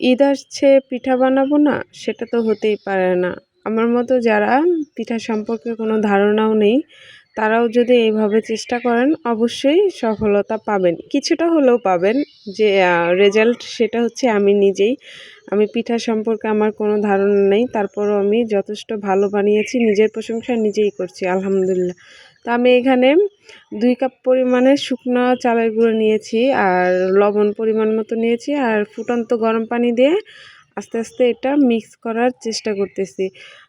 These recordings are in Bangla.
ঈদ আসছে পিঠা বানাবো না, সেটা তো হতেই পারে না। আমার মতো যারা পিঠা সম্পর্কে কোনো ধারণাও নেই, তারাও যদি এইভাবে চেষ্টা করেন, অবশ্যই সফলতা পাবেন। কিছুটা হলেও পাবেন যে রেজাল্ট সেটা হচ্ছে আমি নিজেই, আমি পিঠা সম্পর্কে আমার কোনো ধারণা নেই, তারপরও আমি যথেষ্ট ভালো বানিয়েছি, নিজের প্রশংসা নিজেই করছি, আলহামদুলিল্লাহ। তো আমি এখানে দুই কাপ পরিমাণে শুকনো চালের গুঁড়ো নিয়েছি আর লবণ পরিমাণ মতো নিয়েছি আর ফুটন্ত গরম পানি দিয়ে আস্তে আস্তে এটা মিক্স করার চেষ্টা করতেছি।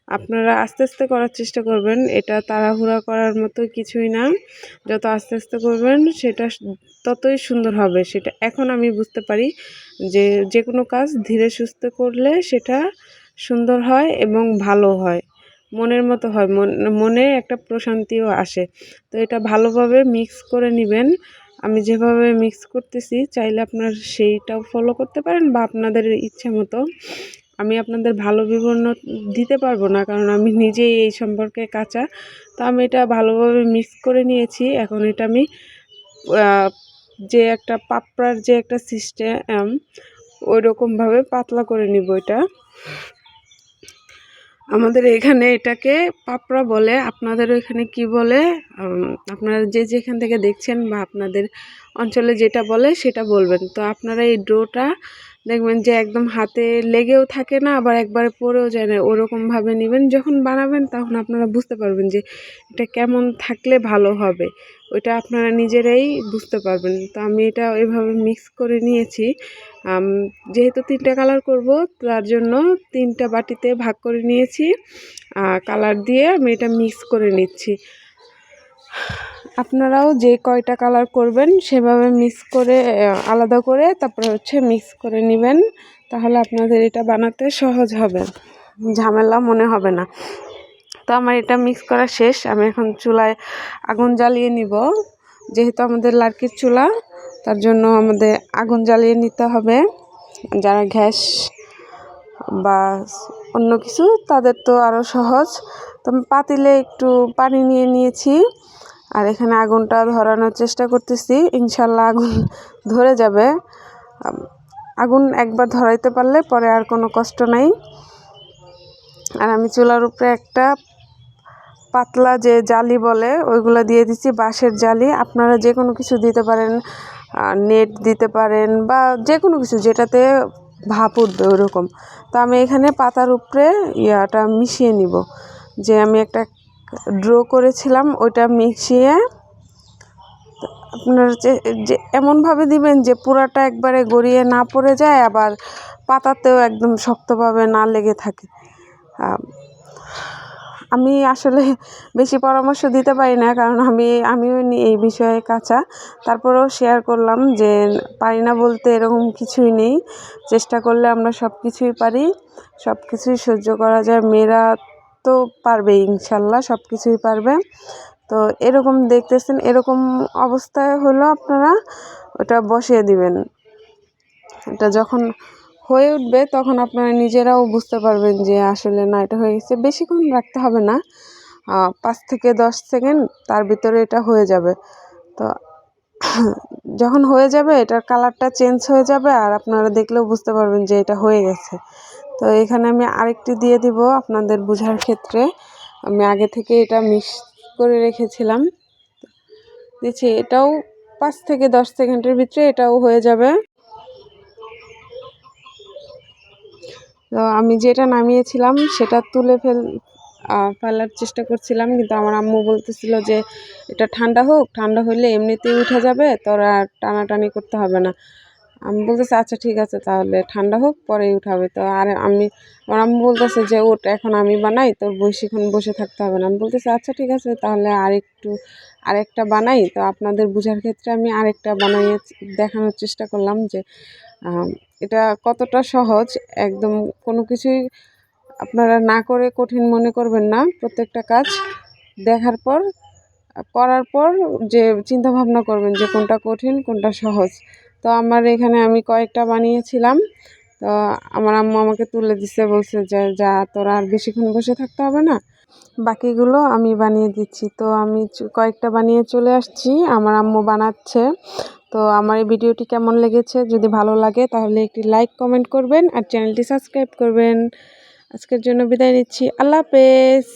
আপনারা আস্তে আস্তে করার চেষ্টা করবেন, এটা তাড়াহুড়া করার মতো কিছুই না। যত আস্তে আস্তে করবেন, সেটা ততই সুন্দর হবে। সেটা এখন আমি বুঝতে পারি যে যে কোনো কাজ ধীরে সুস্থে করলে সেটা সুন্দর হয় এবং ভালো হয়। মনের মতো হয়, মনে একটা প্রশান্তিও আসে। তো এটা ভালোভাবে মিক্স করে নেবেন। আমি যেভাবে মিক্স করতেছি, চাইলে আপনার সেইটাও ফলো করতে পারেন বা আপনাদের ইচ্ছে মতো। আমি আপনাদের ভালো বিবরণ দিতে পারব না, কারণ আমি নিজেই এই সম্পর্কে কাঁচা। তো আমি এটা ভালোভাবে মিক্স করে নিয়েছি। এখন এটা আমি যে একটা পাপড়ার যে একটা সিস্টেম ওই রকমভাবে পাতলা করে নিব এটা। আমাদের এখানে এটাকে পাপড়া বলে, আপনাদের এখানে কি বলে আপনারা যে যেখান থেকে দেখছেন বা আপনাদের অঞ্চলে যেটা বলে সেটা বলবেন। তো আপনারা এই ডোটা দেখবেন যে একদম হাতে লেগেও থাকে না, আবার একবারে পরেও যায় না ওরকমভাবে নেবেন। যখন বানাবেন তখন আপনারা বুঝতে পারবেন যে এটা কেমন থাকলে ভালো হবে। ওইটা আপনারা নিজেরাই বুঝতে পারবেন। তো আমি এটা এভাবে মিক্স করে নিয়েছি। যেহেতু তিনটা কালার করব, তার জন্য তিনটা বাটিতে ভাগ করে নিয়েছি। কালার দিয়ে আমি এটা মিক্স করে নিচ্ছি। আপনারাও যে কয়টা কালার করবেন সেভাবে মিক্স করে আলাদা করে তারপরে হচ্ছে মিক্স করে নেবেন। তাহলে আপনাদের এটা বানাতে সহজ হবে। ঝামেলা মনে হবে না। তো আমার এটা মিক্স করা শেষ। আমি এখন চুলায় আগুন জ্বালিয়ে নিব। যেহেতু আমাদের লার্কির চুলা তার জন্য আমাদের আগুন জ্বালিয়ে নিতে হবে। যারা গ্যাস বা অন্য কিছু, তাদের তো আরও সহজ। তো আমি পাতিলে একটু পানি নিয়ে নিয়েছি আর এখানে আগুনটা ধরানোর চেষ্টা করতেছি। ইনশাল্লাহ আগুন ধরে যাবে। আগুন একবার ধরাইতে পারলে পরে আর কোনো কষ্ট নাই। আর আমি চুলার উপরে একটা পাতলা যে জালি বলে, ওইগুলো দিয়ে দিচ্ছি বাঁশের জালি। আপনারা যে কোনো কিছু দিতে পারেন। নেট দিতে পারেন বা যে কোনো কিছু যেটাতে ভাপ উঠবে ওরকম। তো আমি এখানে পাতার উপরে ইয়াটা মিশিয়ে নিব। যে আমি একটা ড্র করেছিলাম, ওইটা মিশিয়ে আপনার যে এমনভাবে দিবেন যে পুরাটা একবারে গড়িয়ে না পড়ে যায়, আবার পাতাতেও একদম শক্তভাবে না লেগে থাকে। আমি আসলে বেশি পরামর্শ দিতে পারি না, কারণ আমি, আমিও এই বিষয়ে কাঁচা। তারপরেও শেয়ার করলাম যে, পারি না বলতে এরকম কিছুই নেই। চেষ্টা করলে আমরা সব কিছুই পারি সব কিছুই সহ্য করা যায়। মেয়েরা তো পারবে ইনশাল্লাহ সব কিছুই পারবে। তো এরকম দেখতেছেন, এরকম অবস্থায় হলো আপনারা, ওটা বসিয়ে দিবেন। এটা যখন হয়ে উঠবে, তখন আপনারা নিজেরাও বুঝতে পারবেন যে আসলে না, এটা হয়ে গেছে। বেশিক্ষণ রাখতে হবে না। পাঁচ থেকে দশ সেকেন্ড, তার ভিতরে এটা হয়ে যাবে। তো যখন হয়ে যাবে, এটার কালারটা চেঞ্জ হয়ে যাবে, আর আপনারা দেখলেও বুঝতে পারবেন যে এটা হয়ে গেছে। তো এখানে আমি আরেকটি দিয়ে দিব আপনাদের বোঝার ক্ষেত্রে। আমি আগে থেকে এটা মিক্স করে রেখেছিলাম। দিচ্ছি, এটাও পাঁচ থেকে দশ সেকেন্ডের ভিতরে এটাও হয়ে যাবে। তো আমি যেটা নামিয়েছিলাম সেটা তুলে ফেল ফেলার চেষ্টা করছিলাম, কিন্তু আমার আম্মু বলতেছিল যে এটা ঠান্ডা হোক, ঠান্ডা হলে এমনিতেই উঠে যাবে, তোর আর টানাটানি করতে হবে না। আমি বলতেছি আচ্ছা ঠিক আছে, তাহলে ঠান্ডা হোক, পরেই উঠাবে। তো আর আমি আমার আম্মু বলতেছে যে ওট এখন আমি বানাই, তোর বেশিক্ষণ বসে থাকতে হবে না। আমি বলতেছি আচ্ছা ঠিক আছে, তাহলে আর আরেকটু, আরেকটা বানাই। তো আপনাদের বোঝার ক্ষেত্রে আমি আরেকটা বানাইয়ে দেখানোর চেষ্টা করলাম যে এটা কতটা সহজ, একদম কোনো কিছুই আপনারা না করে কঠিন মনে করবেন না, প্রত্যেকটা কাজ দেখার পর, করার পর যে চিন্তা ভাবনা করবেন যে, কোনটা কঠিন, কোনটা সহজ। তো আমার এখানে আমি কয়েকটা বানিয়েছিলাম। তো আমার আম্মু আমাকে তুলে দিছে, বলছে যে, যা, তোরা আর বেশিক্ষণ বসে থাকতে হবে না। বাকিগুলো আমি বানিয়ে দিচ্ছি। তো আমি কয়েকটা বানিয়ে চলে আসছি, আমার আম্মু বানাচ্ছে। তো আমার এই ভিডিওটি কেমন লেগেছে, যদি ভালো লাগে, তাহলে একটি লাইক, কমেন্ট করবেন আর চ্যানেলটি সাবস্ক্রাইব করবেন। আজকের জন্য বিদায় নিচ্ছি। আল্লাহ হাফেজ।